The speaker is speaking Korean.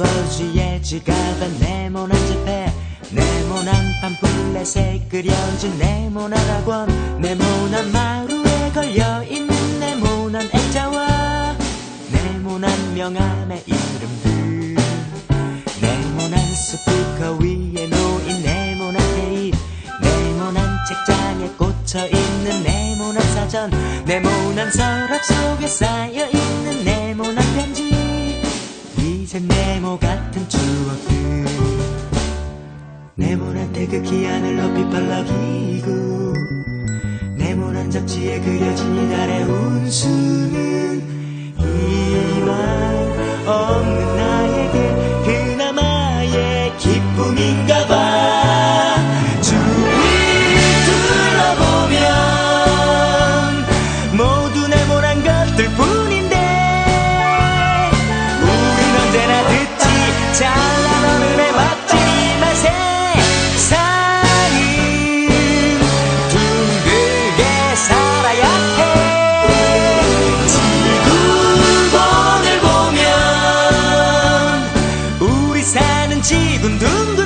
아버지의 지갑에 네모난 지폐 네모난 팜플렛에 그려진 네모난 학원 네모난 마루에 걸려있는 네모난 액자와 네모난 명함의 이름들. 네모난 스피커 위에 놓인 네모난 테이프 네모난 책장에 꽂혀있는 네모난 사전 네모난 서랍 속에 쌓여있는 추억들 네모난 태극기 하늘 높이 펄럭이고 네모난 잡지에 그려진 이달의 운수는 지금 등등